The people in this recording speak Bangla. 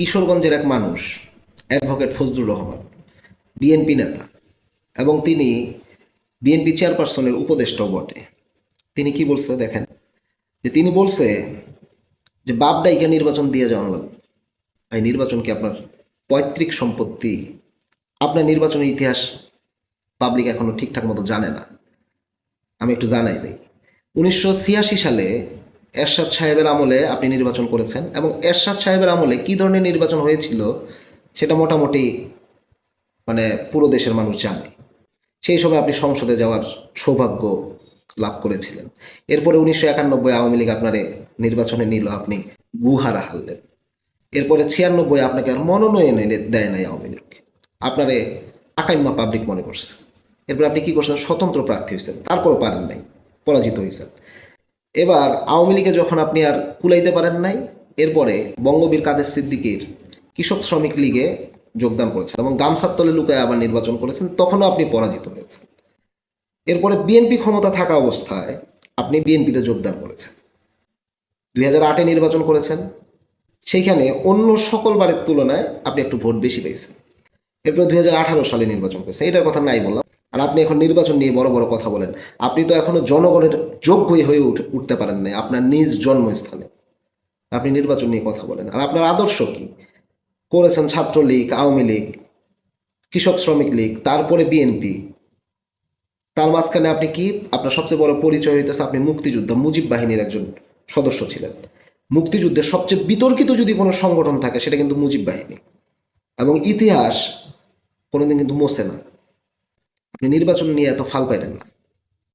কিশোরগঞ্জের এক মানুষ অ্যাডভোকেট ফজলুর রহমান বিএনপি নেতা, এবং তিনি বিএনপি চেয়ারপারসনের উপদেষ্টাও বটে। তিনি কি বলছে দেখেন? যে তিনি বলছে যে বাপ ডাইকে নির্বাচন দিয়ে যাওয়ান লাগবে এই নির্বাচন কি আপনার পৈতৃক সম্পত্তি? আপনার নির্বাচনের ইতিহাস পাবলিক এখনও ঠিকঠাক মতো জানে না। আমি একটু জানাই দিই। উনিশশো ছিয়াশি সালে এরশাদ সাহেবের আমলে আপনি নির্বাচন করেছেন এবং এরশাদ সাহেবের আমলে কি ধরনের নির্বাচন হয়েছিল সেটা মোটামুটি মানে পুরো দেশের মানুষ জানে। সেই সময় আপনি সংসদে যাওয়ার সৌভাগ্য লাভ করেছিলেন। এরপরে উনিশশো একানব্বই আওয়ামী লীগ আপনারে নির্বাচনে নিল, আপনি গুহারা হারলেন। এরপরে ছিয়ানব্বই আপনাকে আর মনোনয়ন এনে দেয় নাই আওয়ামী লীগ। আপনারে আকাইম্মা পাবলিক মনে করছে। এরপর আপনি কি করছেন? স্বতন্ত্র প্রার্থী হয়েছেন, তারপরও পারেন নাই, পরাজিত হয়েছেন। এবার আওয়ামী লীগে যখন আপনি আর কুলাইতে পারেন নাই, এরপরে বঙ্গবীর কাদের সিদ্দিকীর কৃষক শ্রমিক লীগে যোগদান করেছেন এবং গামছার তলে লুকায় আবার নির্বাচন করেছেন, তখনও আপনি পরাজিত হয়েছেন। এরপরে বিএনপি ক্ষমতা থাকা অবস্থায় আপনি বিএনপিতে যোগদান করেছেন। দুই হাজার আটে নির্বাচন করেছেন, সেইখানে অন্য সকল বারের তুলনায় আপনি একটু ভোট বেশি পেয়েছেন। এরপরে দুই হাজার আঠারো সালে নির্বাচন করেছেন, এটার কথা নাই বললাম। আর আপনি এখন নির্বাচন নিয়ে বড় বড় কথা বলেন। আপনি তো এখনও জনগণের যোগ্যই হয়ে উঠে, উঠতে পারেন নাই আপনার নিজ জন্মস্থানে। আপনি নির্বাচন নিয়ে কথা বলেন। আর আপনার আদর্শ কি? করেছেন ছাত্রলীগ, আওয়ামী লীগ, কৃষক শ্রমিক লীগ, তারপরে বিএনপি। তার মাঝখানে আপনি কি? আপনার সবচেয়ে বড় পরিচয় হইতেছে আপনি মুক্তিযোদ্ধা, মুজিব বাহিনীর একজন সদস্য ছিলেন। মুক্তিযুদ্ধের সবচেয়ে বিতর্কিত যদি কোনো সংগঠন থাকে, সেটা কিন্তু মুজিব বাহিনী। এবং ইতিহাস কোনোদিন কিন্তু মোছে না। নির্বাচন নিয়ে এত ফাল পাইলেন না।